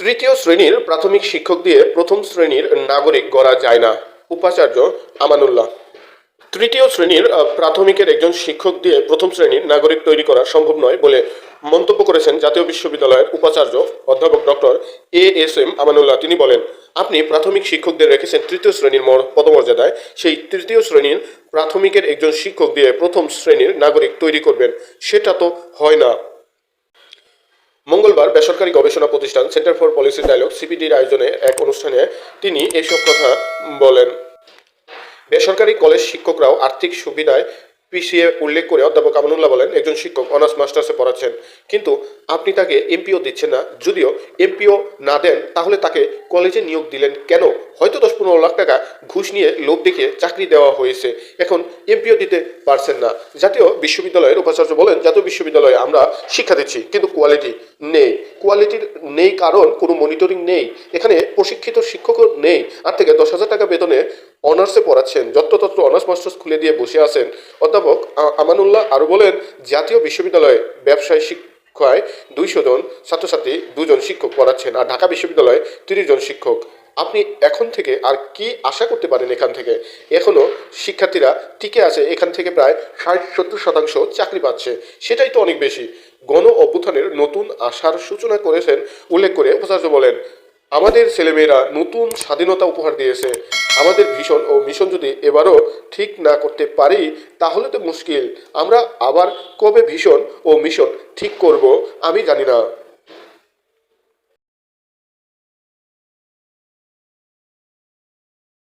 তৃতীয় শ্রেণির প্রাথমিক শিক্ষক দিয়ে প্রথম শ্রেণির নাগরিক গড়া যায় না, উপাচার্য আমানুল্লাহ। তৃতীয় শ্রেণির প্রাথমিকের একজন শিক্ষক দিয়ে প্রথম শ্রেণির নাগরিক তৈরি করা সম্ভব নয় বলে মন্তব্য করেছেন জাতীয় বিশ্ববিদ্যালয়ের উপাচার্য অধ্যাপক doctor A S M Amanullah. তিনি বলেন, আপনি প্রাথমিক শিক্ষকদের রেখেছেন তৃতীয় শ্রেণির মর- পদমর্যাদায়। সেই তৃতীয় শ্রেণির প্রাথমিকের একজন শিক্ষক দিয়ে প্রথম শ্রেণির নাগরিক তৈরি করবেন। সেটা তো হয় না। বেসরকারি গবেষণা প্রতিষ্ঠান সেন্টার ফর পলিসি ডায়ালগ সিপিডির আয়োজনে এক অনুষ্ঠানে তিনি এসব কথা বলেন। বেসরকারি কলেজ শিক্ষকরাও আর্থিক সুবিধায় পিছিয়ে উল্লেখ করে অধ্যাপক আমানুল্লাহ বলেন, একজন শিক্ষক অনার্স, মাস্টার্সে পড়াচ্ছেন, কিন্তু আপনি তাকে এমপিও দিচ্ছেন না। যদিও এমপিও না দেন, তাহলে তাকে কলেজে নিয়োগ দিলেন কেন? হয়তো দশ পনেরো লাখ টাকা ঘুষ নিয়ে লোভ দেখিয়ে চাকরি দেওয়া হয়েছে। এখন এমপিও দিতে পারছেন না। জাতীয় বিশ্ববিদ্যালয়ের উপাচার্য বলেন, জাতীয় বিশ্ববিদ্যালয়ে আমরা শিক্ষা দিচ্ছি, কিন্তু কোয়ালিটি নেই। কোয়ালিটির নেই কারণ কোনো মনিটরিং নেই। এখানে প্রশিক্ষিত শিক্ষকও নেই। আর থেকে দশ হাজার টাকা বেতনে অনার্সে পড়াচ্ছেন। যত্রতত্র অনার্স মাস্টার্স খুলে দিয়ে বসে আছেন। অধ্যাপক আমানুল্লাহ আরও বলেন, জাতীয় বিশ্ববিদ্যালয়ে ব্যবসায় শিক্ষায় দুইশো জন ছাত্রছাত্রী, দুজন শিক্ষক পড়াচ্ছেন, আর ঢাকা বিশ্ববিদ্যালয়ে তিরিশ জন শিক্ষক। আপনি এখন থেকে আর কি আশা করতে পারেন এখান থেকে? এখনও শিক্ষার্থীরা টিকে আছে, এখান থেকে প্রায় ষাট সত্তর শতাংশ চাকরি পাচ্ছে। সেটাই তো অনেক বেশি। গণ অভ্যুত্থানের নতুন আশার সূচনা করেছেন, উল্লেখ করে উপাচার্য বলেন, আমাদের ছেলেমেয়েরা নতুন স্বাধীনতা উপহার দিয়েছে। আমাদের ভীষণ ও মিশন যদি এবারও ঠিক না করতে পারি, তাহলে তো মুশকিল। আমরা আবার কবে ভীষণ ও মিশন ঠিক করব, আমি জানি না।